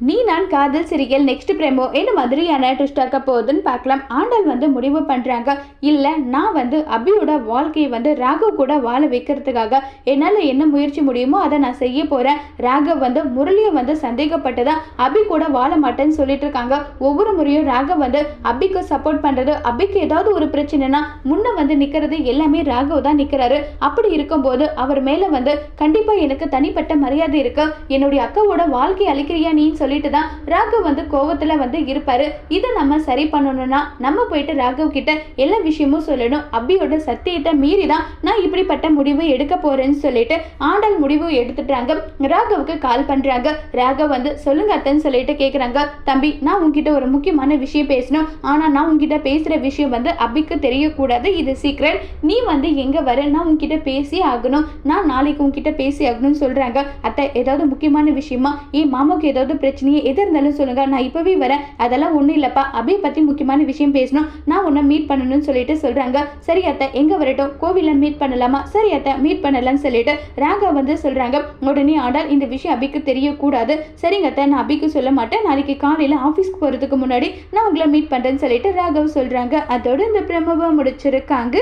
நீ நான் காதல் சிறிகள் நெக்ஸ்ட் பிரேமோ? என்ன மாதிரியான ட்விஸ்டாக்க போகுதுன்னு பார்க்கலாம். ஆண்டாள் வந்து முடிவு பண்ணுறாங்க இல்லை நான் வந்து அபியோட வாழ்க்கையை வந்து ராகவ் கூட வாழ வைக்கிறதுக்காக என்னால் என்ன முயற்சி முடியுமோ அதை நான் செய்ய போகிறேன் ராகவ் வந்து முரளியை வந்து சந்தேகப்பட்டதா அபி கூட வாழ மாட்டேன்னு சொல்லிட்டு இருக்காங்க ஒவ்வொரு முறையும் ராகவ் வந்து அபிக்கு சப்போர்ட் பண்ணுறது அபிக்கு ஏதாவது ஒரு பிரச்சனைனா முன்ன வந்து நிற்கிறது எல்லாமே ராகவ் தான் நிற்கிறாரு அப்படி இருக்கும்போது அவர் மேலே வந்து கண்டிப்பாக எனக்கு தனிப்பட்ட மரியாதை இருக்கு. என்னுடைய அக்காவோட வாழ்க்கை அழிக்கிறியா நீன்னு சொல்லிட்டு தான் ராகவ் வந்து கோவத்தில் வந்து இருப்பாரு. இதை நம்ம சரி பண்ணணும்னா நம்ம போயிட்டு ராகவ் கிட்ட எல்லா விஷயமும் சொல்லணும். அபியோட சத்தியத்தை மீறி தான் நான் இப்படிப்பட்ட முடிவு எடுக்க போறேன்னு சொல்லிட்டு ஆண்டாள் முடிவு எடுத்துட்டாங்க. ராகவுக்கு கால் பண்றாங்க. ராகவ் வந்து சொல்லுங்க அத்தன்னு சொல்லிட்டு கேட்குறாங்க தம்பி நான் உன்கிட்ட ஒரு முக்கியமான விஷயம் பேசணும். ஆனா நான் உன்கிட்ட பேசுற விஷயம் வந்து அபிக்கு தெரியக்கூடாது. இது சீக்ரெட் நீ வந்து எங்க வர நான் உன்கிட்ட பேசி ஆகணும். நான் நாளைக்கு உன்கிட்ட பேசி ஆகணும்னு சொல்றாங்க. அத்தை ஏதாவது முக்கியமான விஷயமா? என் மாமாவுக்கு ஏதாவது பிரச்சனை பிரச்சனையே எது இருந்தாலும் சொல்லுங்க. நான் இப்பவே வரேன். அதெல்லாம் ஒன்றும் இல்லப்பா. அபி பத்தி முக்கியமான விஷயம் பேசணும். நான் உன்னை மீட் பண்ணணும்னு சொல்லிட்டு சொல்றாங்க. சரி அத்தை எங்க வரட்டும்? கோவிலில் மீட் பண்ணலாமா? சரி அத்தை மீட் பண்ணலாம்னு சொல்லிட்டு ராகா வந்து சொல்றாங்க. உடனே ஆண்டால் இந்த விஷயம் அபிக்கு தெரியக்கூடாது. சரிங்க அத்தை நான் அபிக்கு சொல்ல மாட்டேன். நாளைக்கு காலையில ஆஃபீஸ்க்கு போறதுக்கு முன்னாடி நான் உங்களை மீட் பண்றேன்னு சொல்லிட்டு ராகவ் சொல்றாங்க. அதோட இந்த பிரமவா முடிச்சிருக்காங்க.